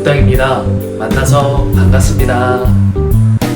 윤땅입니다. 만나서 반갑습니다.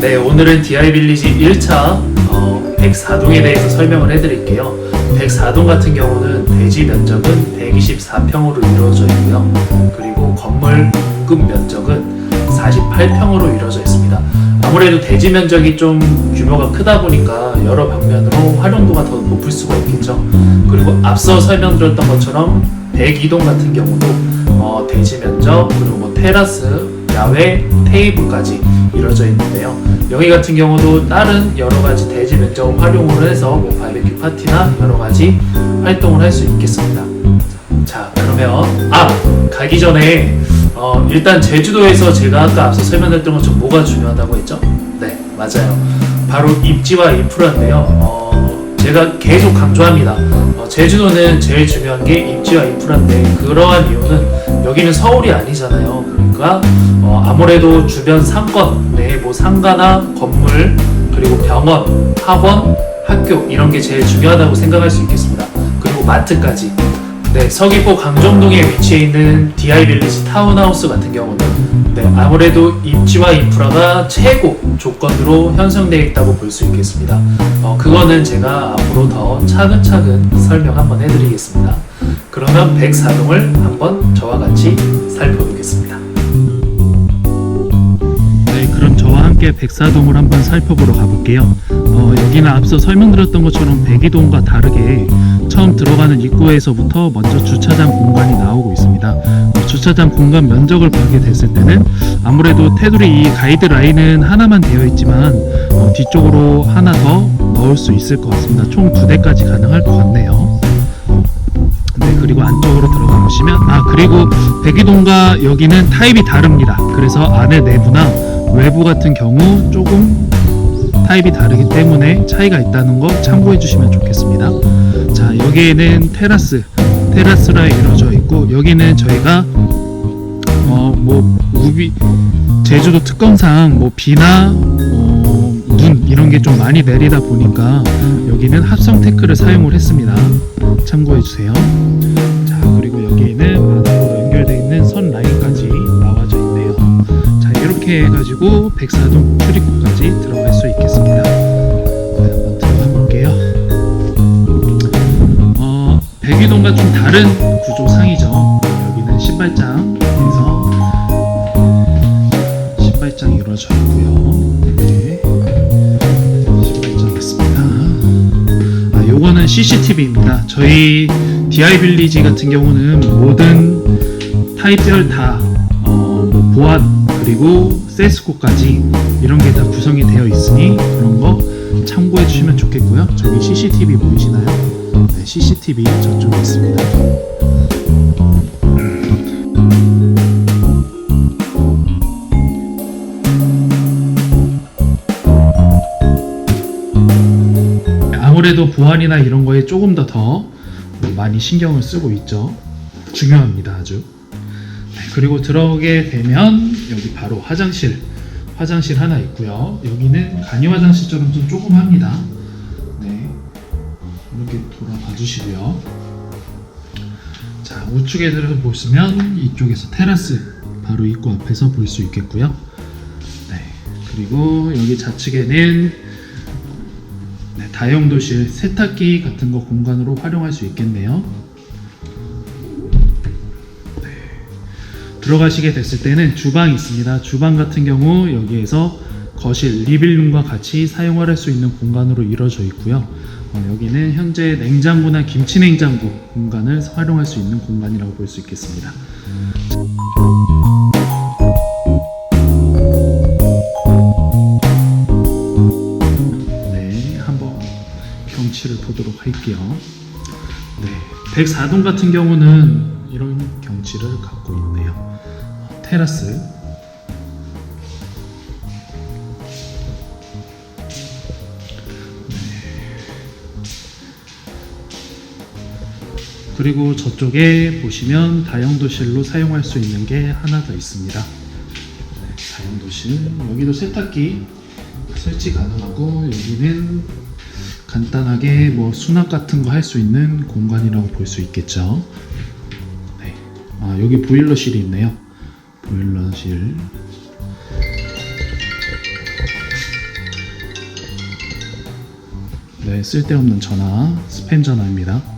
네 오늘은 DI 빌리지 1차 어, 104동에 대해서 설명을 해드릴게요. 104동 같은 경우는 대지 면적은 124평으로 이루어져 있고요. 그리고 건물 공급 면적은 48평으로 이루어져 있습니다 아무래도 대지 면적이 좀 규모가 크다 보니까 여러 방면으로 활용도가 더 높을 수가 있겠죠 그리고 앞서 설명드렸던 것처럼 102동 같은 경우도 어, 대지 면적 그리고 뭐 테라스, 야외, 테이블까지 이루어져 있는데요. 여기 같은 경우도 다른 여러 가지 대지 면적을 활용을 해서 뭐 바베큐 파티나 여러 가지 활동을 할 수 있겠습니다. 자 그러면 아 가기 전에 어, 일단 제주도에서 제가 아까 앞서 설명했던 것처럼 뭐가 중요하다고 했죠? 네 맞아요. 바로 입지와 인프라인데요. 어, 제가 계속 강조합니다. 어, 제주도는 제일 중요한 게 입지와 인프라인데 그러한 이유는 여기는 서울이 아니잖아요. 그러니까 어, 아무래도 주변 상권, 네, 뭐 상가나 건물 그리고 병원, 학원, 학교 이런 게 제일 중요하다고 생각할 수 있겠습니다. 그리고 마트까지. 네, 서귀포 강정동에 위치해 있는 DI 빌리지 타운하우스 같은 경우는 네, 아무래도 입지와 인프라가 최고 조건으로 형성되어 있다고 볼 수 있겠습니다. 어, 그거는 제가 앞으로 더 차근차근 설명 한번 해드리겠습니다. 그러면 104동을 한번 저와 같이 살펴보겠습니다. 네, 그럼 저와 함께 백사동을 한번 살펴보러 가볼게요. 어, 여기는 앞서 설명드렸던 것처럼 백이동과 다르게 처음 들어가는 입구에서부터 먼저 주차장 공간이 나오고 있습니다. 어, 주차장 공간 면적을 보게 됐을 때는 아무래도 테두리 이 가이드 라인은 하나만 되어 있지만 어, 뒤쪽으로 하나 더 넣을 수 있을 것 같습니다. 총 두 대까지 가능할 것 같네요. 네, 그리고 안쪽으로 들어가 보시면 아 그리고 백이동과 여기는 타입이 다릅니다. 그래서 안에 내부나 외부 같은 경우 조금 타입이 다르기 때문에 차이가 있다는 거 참고해 주시면 좋겠습니다. 자 여기에는 테라스 테라스라 이루어져 있고 여기는 저희가 어 뭐 우비 제주도 특성상 뭐 비나 어, 눈 이런 게 좀 많이 내리다 보니까 여기는 합성 테크를 사용을 했습니다. 참고해 주세요. 자 그리고 여기에는 바닥으로 연결되어 있는 선 라인까지 나와져 있네요. 자 이렇게 해가지고 백사동 출입구까지 들어 백이동과 좀 다른 구조상이죠. 여기는 신발장에서 신발장이 이루어져 있고요. 네. 신발장 있습니다. 아, 요거는 CCTV입니다. 저희 DI 빌리지 같은 경우는 모든 타입별 다 어, 뭐 보안 그리고 세스코까지 이런 게 다 구성이 되어 있으니 그런 거 참고해 주시면 좋겠고요. 저기 CCTV 보이시나요? 네, CCTV 저쪽에 있습니다. 아무래도 보안이나 이런 거에 조금 더 더 많이 신경을 쓰고 있죠. 중요합니다, 아주. 네, 그리고 들어오게 되면 여기 바로 화장실, 화장실 하나 있고요. 여기는 간이 화장실처럼 좀 조그맣니다. 주시고요. 자, 우측에 들어서 보시면 이쪽에서 테라스 바로 입구 앞에서 볼 수 있겠고요. 네, 그리고 여기 좌측에는 네, 다용도실 세탁기 같은 거 공간으로 활용할 수 있겠네요. 네. 들어가시게 됐을 때는 주방이 있습니다. 주방 같은 경우 여기에서 거실, 리빌룸과 같이 사용할 수 있는 공간으로 이루어져 있고요. 어, 여기는 현재 냉장고나 김치 냉장고 공간을 활용할 수 있는 공간이라고 볼 수 있겠습니다. 네, 한번 경치를 보도록 할게요. 네, 104동 같은 경우는 이런 경치를 갖고 있네요. 테라스. 그리고 저쪽에 보시면 다용도실로 사용할 수 있는 게 하나 더 있습니다. 네, 다용도실 여기도 세탁기 설치 가능하고 여기는 간단하게 뭐 수납 같은 거 할 수 있는 공간이라고 볼 수 있겠죠. 네. 아 여기 보일러실이 있네요. 보일러실. 네, 쓸데없는 전화, 스팸 전화입니다.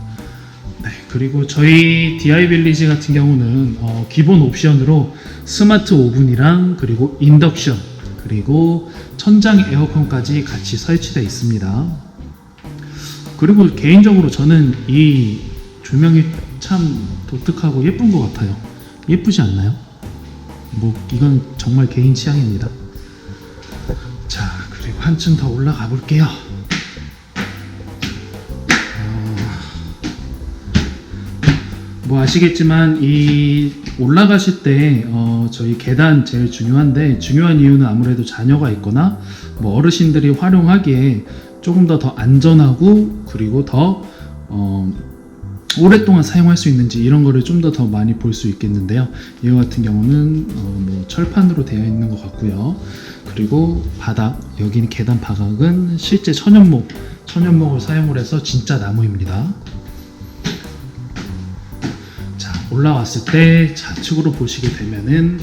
네, 그리고 저희 DI 빌리지 같은 경우는 어, 기본 옵션으로 스마트 오븐이랑 그리고 인덕션 그리고 천장 에어컨까지 같이 설치되어 있습니다. 그리고 개인적으로 저는 이 조명이 참 독특하고 예쁜 것 같아요. 예쁘지 않나요? 뭐 이건 정말 개인 취향입니다. 자, 그리고 한층 더 올라가 볼게요. 뭐 아시겠지만 이 올라가실 때 어, 저희 계단 제일 중요한데 중요한 이유는 아무래도 자녀가 있거나 뭐 어르신들이 활용하기에 조금 더더 안전하고 그리고 더 어, 오랫동안 사용할 수 있는지 이런 거를 좀 더 더 많이 볼 수 있겠는데요. 이거 같은 경우는 어, 뭐 철판으로 되어 있는 것 같고요. 그리고 바닥 여기는 계단 바닥은 실제 천연목 천연목을 사용을 해서 진짜 나무입니다. 올라왔을 때 좌측으로 보시게 되면은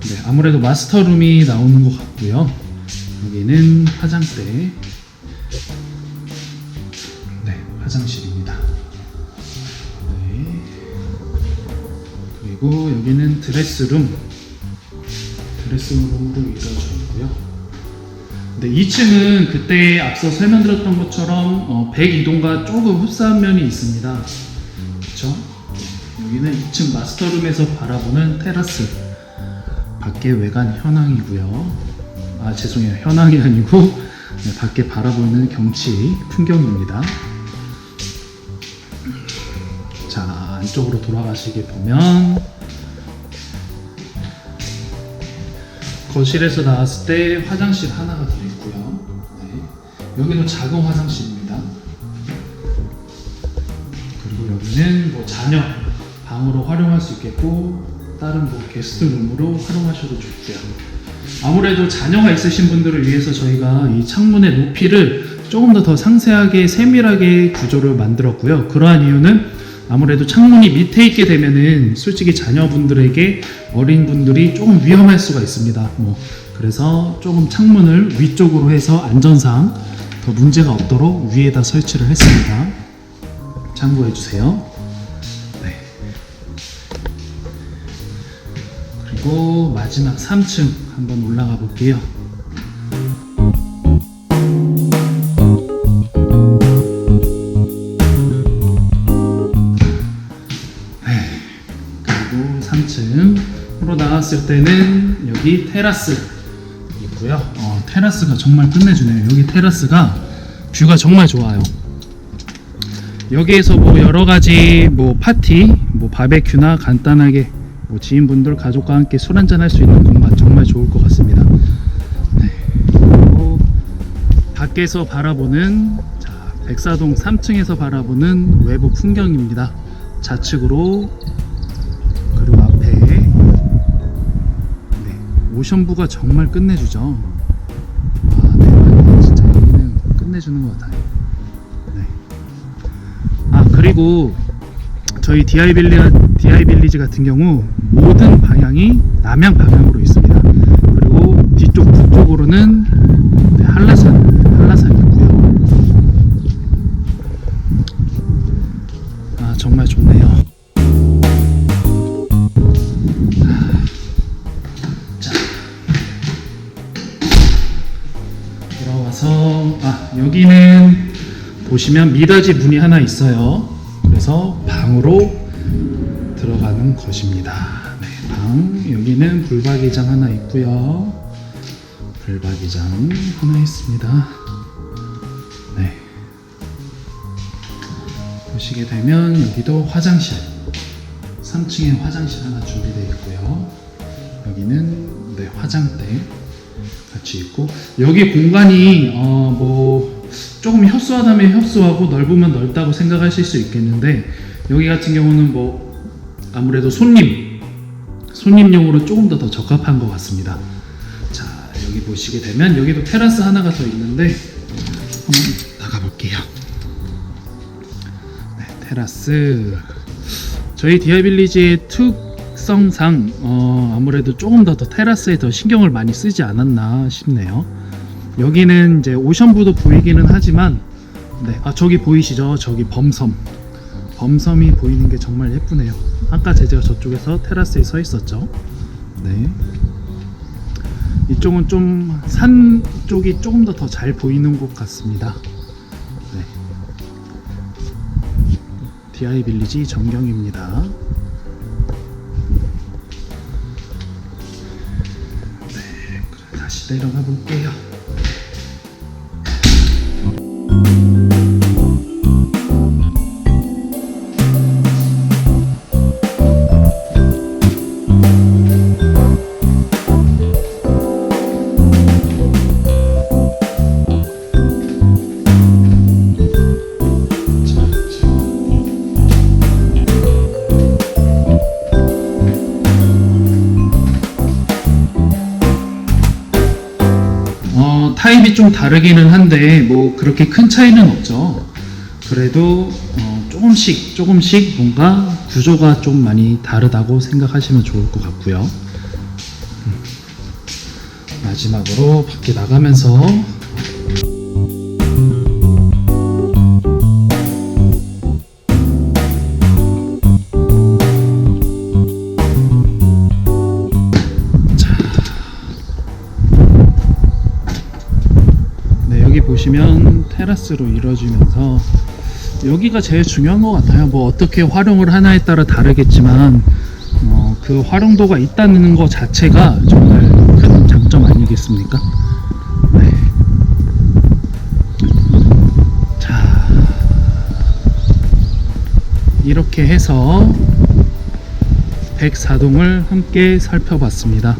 네, 아무래도 마스터룸이 나오는 것 같고요. 여기는 화장대, 네 화장실입니다. 네. 그리고 여기는 드레스룸, 드레스룸으로 이루어져 있고요. 네, 2층은 그때 앞서 설명드렸던 것처럼 어, 102동과 조금 흡사한 면이 있습니다. 그렇죠? 여기는 2층 마스터룸에서 바라보는 테라스 밖에 외관 현황이고요. 아 죄송해요 현황이 아니고 네, 밖에 바라보는 경치 풍경입니다. 자 안쪽으로 돌아가시게 보면 거실에서 나왔을 때 화장실 하나가 더 있고요. 네. 여기도 작은 화장실입니다. 그리고 여기는 뭐 자녀 방으로 활용할 수 있겠고 다른 뭐 게스트룸으로 활용하셔도 좋고요. 아무래도 자녀가 있으신 분들을 위해서 저희가 이 창문의 높이를 조금 더 더 상세하게 세밀하게 구조를 만들었고요. 그러한 이유는 아무래도 창문이 밑에 있게 되면은 솔직히 자녀분들에게 어린 분들이 조금 위험할 수가 있습니다. 뭐 그래서 조금 창문을 위쪽으로 해서 안전상 더 문제가 없도록 위에다 설치를 했습니다. 참고해 주세요. 그리고 마지막 3층 한번 올라가 볼게요. 네. 그리고 3층 으로 나갔을 때는 여기 테라스 있고요. 어, 테라스가 정말 끝내주네요. 여기 테라스가 뷰가 정말 좋아요. 여기에서 뭐 여러 가지 뭐 파티, 뭐 바베큐나 간단하게 뭐 지인분들 가족과 함께 술 한잔 할 수 있는 공간 정말 좋을 것 같습니다. 네. 그리고 밖에서 바라보는 자, 백사동 3층에서 바라보는 외부 풍경입니다. 좌측으로 그리고 앞에 네, 오션부가 정말 끝내주죠. 와, 네, 진짜 여기는 끝내주는 것 같아요. 네. 아 그리고 저희 빌리 DI 빌리지 같은 경우 모든 방향이 남향 방향으로 있습니다. 그리고 뒤쪽 북쪽으로는 네, 한라산 한라산 있고요. 아 정말 좋네요. 자 돌아와서 아 여기는 보시면 미닫이 문이 하나 있어요. 그래서 방으로 들어가는 것입니다. 네, 방 여기는 불박이장 하나 있고요. 불박이장 하나 있습니다. 네. 보시게 되면 여기도 화장실 3층에 화장실 하나 준비되어 있고요. 여기는 네, 화장대 같이 있고 여기 공간이 어 뭐 조금 협소하다면 협소하고 넓으면 넓다고 생각하실 수 있겠는데 여기 같은 경우는 뭐 아무래도 손님 손님용으로 조금 더 더 적합한 것 같습니다. 자 여기 보시게 되면 여기도 테라스 하나가 더 있는데 한번 나가 볼게요. 네, 테라스 저희 디아빌리지의 특성상 어, 아무래도 조금 더, 더 테라스에 더 신경을 많이 쓰지 않았나 싶네요. 여기는 이제 오션부도 보이기는 하지만 네, 아 저기 보이시죠? 저기 범섬. 범섬이 보이는 게 정말 예쁘네요. 아까 제가 저쪽에서 테라스에 서 있었죠. 네. 이쪽은 좀 산 쪽이 조금 더 더 잘 보이는 곳 같습니다. 네. 디아이 빌리지 전경입니다. 네, 다시 내려가 볼게요. 다르기는 한데 뭐 그렇게 큰 차이는 없죠. 그래도 어, 조금씩 조금씩 뭔가 구조가 좀 많이 다르다고 생각하시면 좋을 것 같고요. 음. 마지막으로 밖에 나가면서 보시면 테라스로 이루어지면서 여기가 제일 중요한 것 같아요. 뭐 어떻게 활용을 하나에 따라 다르겠지만 어, 그 활용도가 있다는 것 자체가 정말 큰 장점 아니겠습니까? 네. 자, 이렇게 해서 104동을 함께 살펴봤습니다.